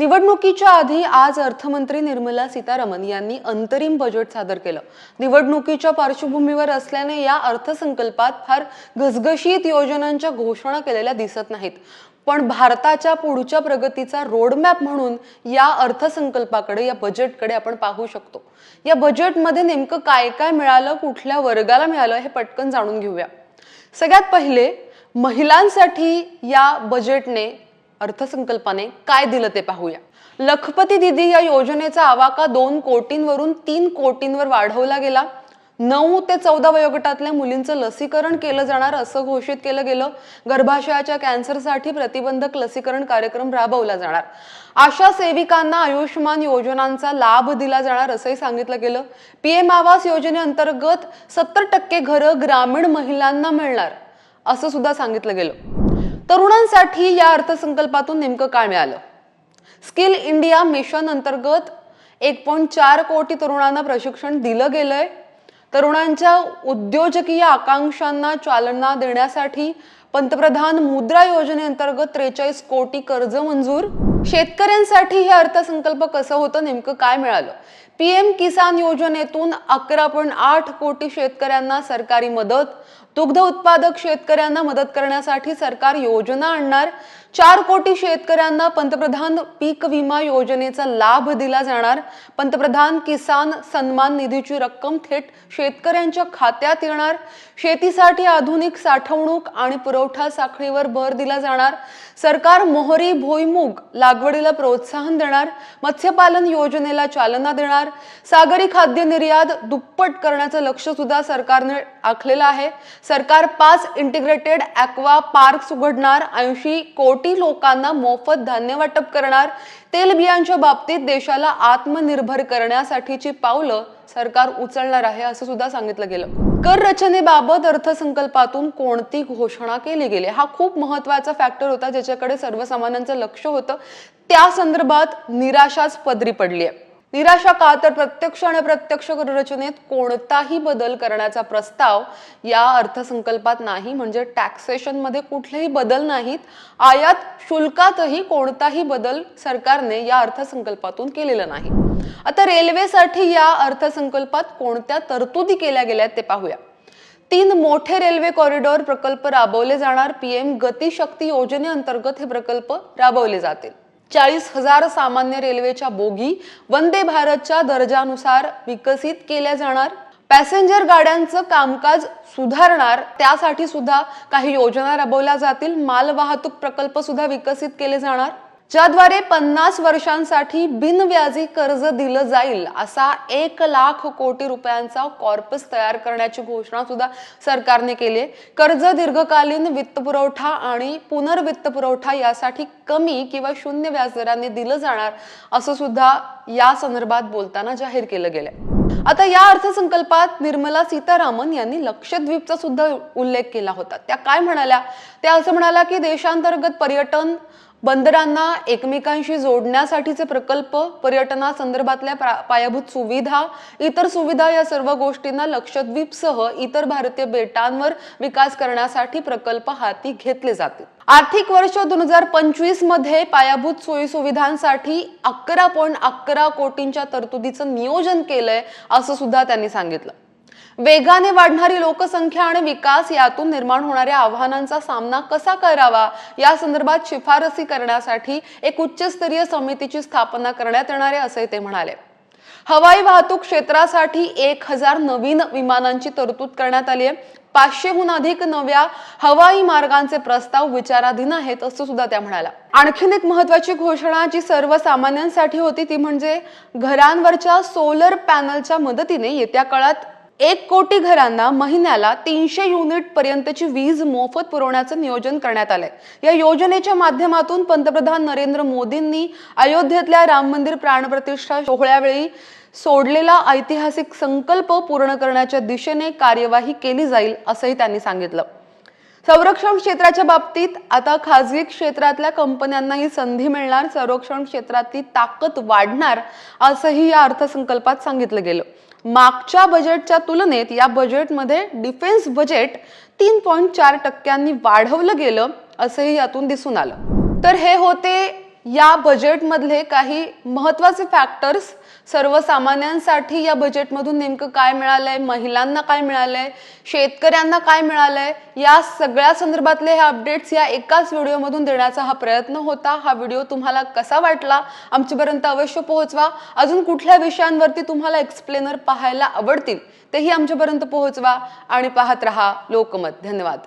निवडणुकीच्या आधी आज अर्थमंत्री निर्मला सीतारामन यांनी अंतरिम बजेट सादर केलं. निवडणुकीच्या पार्श्वभूमीवर असल्याने या अर्थसंकल्पात फार घसघशीत योजनांच्या घोषणा केलेल्या दिसत नाहीत. पण भारताच्या पुढच्या प्रगतीचा रोडमॅप म्हणून या अर्थसंकल्पाकडे या बजेटकडे आपण पाहू शकतो. या बजेटमध्ये नेमकं काय काय मिळालं कुठल्या वर्गाला मिळालं हे पटकन जाणून घेऊया. सगळ्यात पहिले महिलांसाठी या बजेटने अर्थसंकल्पाने काय दिलं ते पाहूया. लखपती दिदी या योजनेचा आवाका दोन कोटींवरून तीन कोटींवर वाढवला गेला. नऊ ते चौदा वयोगटातल्या मुलींचं लसीकरण केलं जाणार असं घोषित केलं गेलं. गर्भाशयाच्या कॅन्सरसाठी प्रतिबंधक लसीकरण कार्यक्रम राबवला जाणार. आशा सेविकांना आयुष्यमान योजनांचा लाभ दिला जाणार असंही सांगितलं गेलं. पीएम आवास योजनेअंतर्गत सत्तर टक्के घरं ग्रामीण महिलांना मिळणार असं सुद्धा सांगितलं गेलं. तरुणांसाठी या अर्थसंकल्पातून नेमकं काय मिळालं? स्किल इंडिया मिशन अंतर्गत एक पॉईंट चार कोटी तरुणांना प्रशिक्षण दिलं गेलंय. तरुणांच्या उद्योजकीय आकांक्षांना चालना देण्यासाठी पंतप्रधान मुद्रा योजनेअंतर्गत त्रेचाळीस कोटी कर्ज मंजूर. शेतकऱ्यांसाठी हे अर्थसंकल्प कसं होतं नेमकं काय मिळालं? पीएम किसान योजनेतून अकरा पॉईंट आठ कोटी शेतकऱ्यांना सरकारी मदत दुग्ध उत्पादक शेतकऱ्यांना मदत करण्यासाठी सरकार योजना आणणार चार कोटी शेतकऱ्यांना पंतप्रधान पीक विमा योजनेचा लाभ दिला जाणार पंतप्रधान किसान सन्मान निधीची रक्कम थेट शेतकऱ्यांच्या खात्यात येणार शेतीसाठी आधुनिक साठवणूक आणि पुरवठा साखळीवर भर दिला जाणार सरकार मोहरी भुईमुग लागवडीला प्रोत्साहन देणार मत्स्यपालन योजनेला चालना देणार सागरी खाद्य निर्यात दुप्पट करण्याचं लक्ष सुद्धा सरकारने आखलेलं आहे. सरकार पाच इंटिग्रेटेड ॲक्वा पार्क्स उघडणार ऐंशी कोटी लोकांना मोफत धान्य वाटप करणार. तेलबियांच्या बाबतीत देशाला आत्मनिर्भर करण्यासाठीची पावलं सरकार उचलणार आहे असं सुद्धा सांगितलं गेलं. कर रचनेबाबत अर्थसंकल्पातून कोणती घोषणा केली गेली? हा खूप महत्त्वाचा फॅक्टर होता ज्याच्याकडे सर्वसामान्यांचं लक्ष होतं. त्या संदर्भात निराशाच पदरी पडली आहे निराशा का? तर प्रत्यक्ष आणि अप्रत्यक्ष कररचनेत कोणताही बदल करण्याचा प्रस्ताव या अर्थसंकल्पात नाही. म्हणजे टॅक्सेशनमध्ये कुठलेही बदल नाहीत. आयात शुल्कातही कोणताही बदल सरकारने या अर्थसंकल्पातून केलेला नाही. आता रेल्वेसाठी या अर्थसंकल्पात कोणत्या तरतुदी केल्या गेल्या आहेत ते पाहूया. तीन मोठे रेल्वे कॉरिडॉर प्रकल्प राबवले जाणार. पीएम गतिशक्ती योजनेअंतर्गत हे प्रकल्प राबवले जातील. चाळीस हजार सामान्य रेल्वेच्या बोगी वंदे भारतच्या दर्जानुसार विकसित केल्या जाणार. पॅसेंजर गाड्यांचं कामकाज सुधारणार. त्यासाठी सुद्धा काही योजना राबवल्या जातील. मालवाहतूक प्रकल्प सुद्धा विकसित केले जाणार. ज्याद्वारे पन्नास वर्षांसाठी बिनव्याजी कर्ज दिलं जाईल असा एक लाख कोटी रुपयांचा कॉर्पस तयार करण्याची घोषणा सुद्धा सरकारने केली आहे. कर्ज दीर्घकालीन वित्तपुरवठा आणि पुनर्वित्तपुरवठा यासाठी कमी किंवा शून्य व्याजदराने दिलं जाणार असं सुद्धा या संदर्भात बोलताना जाहीर केलं गेलंय. आता या अर्थसंकल्पात निर्मला सीतारामन यांनी लक्षद्वीपचा सुद्धा उल्लेख केला होता. त्या काय म्हणाल्या? त्या असं म्हणाल्या की देशांतर्गत पर्यटन बंदरांना एकमेकांशी जोडण्यासाठीचे प्रकल्प पर्यटनासंदर्भातल्या संदर्भातल्या पायाभूत सुविधा इतर सुविधा या सर्व गोष्टींना लक्षद्वीपसह इतर भारतीय बेटांवर विकास करण्यासाठी प्रकल्प हाती घेतले जातील. आर्थिक वर्ष दोन हजार पंचवीसमध्ये पायाभूत सोयी सुविधांसाठी अकरा पॉईंट अकरा कोटींच्या तरतुदीचं नियोजन केलंय असं सुद्धा त्यांनी सांगितलं. वेगाने वाढणारी लोकसंख्या आणि विकास यातून निर्माण होणाऱ्या आव्हानांचा सामना कसा करावा? या संदर्भात शिफारसी करण्यासाठी एक उच्चस्तरीय समितीची स्थापना करण्यात येणार आहे असे ते म्हणाले. हवाई वाहतूक क्षेत्रासाठी एक हजार नवीन विमानांची तरतूद करण्यात आली आहे. पाचशेहून अधिक नव्या हवाई मार्गांचे प्रस्ताव विचाराधीन आहेत असं सुद्धा त्या म्हणाल्या. आणखीन एक महत्वाची घोषणा जी सर्वसामान्यांसाठी होती ती म्हणजे घरांवरच्या सोलर पॅनलच्या मदतीने येत्या काळात एक कोटी घरांना महिन्याला तीनशे युनिट पर्यंतची वीज मोफत पुरवण्याचं नियोजन करण्यात आलंय. या योजनेच्या माध्यमातून पंतप्रधान नरेंद्र मोदींनी अयोध्येतल्या राम मंदिर प्राणप्रतिष्ठा सोहळ्यावेळी सोडलेला ऐतिहासिक संकल्प पूर्ण करण्याच्या दिशेने कार्यवाही केली जाईल असंही त्यांनी सांगितलं. संरक्षण क्षेत्राच्या बाबतीत आता खाजगी क्षेत्रातल्या कंपन्यांनाही संधी मिळणार संरक्षण क्षेत्रातली ताकद वाढणार असंही या अर्थसंकल्पात सांगितलं गेलं. मागच्या बजेटच्या तुलनेत या बजेटमध्ये डिफेन्स बजेट तीन पॉईंट चार टक्क्यांनी वाढवलं गेलं असंही यातून दिसून आलं. तर हे होते या बजेटमधले काही महत्त्वाचे फॅक्टर्स सर्वसामान्यांसाठी या बजेटमधून नेमकं काय मिळालंय महिलांना काय मिळालंय शेतकऱ्यांना काय मिळालंय या सगळ्या संदर्भातले हे अपडेट्स या एकाच व्हिडिओमधून देण्याचा हा प्रयत्न होता. हा व्हिडिओ तुम्हाला कसा वाटला आमच्यापर्यंत अवश्य पोहोचवा. अजून कुठल्या विषयांवरती तुम्हाला एक्सप्लेनर पाहायला आवडतील तेही आमच्यापर्यंत पोहोचवा आणि पाहत रहा लोकमत. धन्यवाद.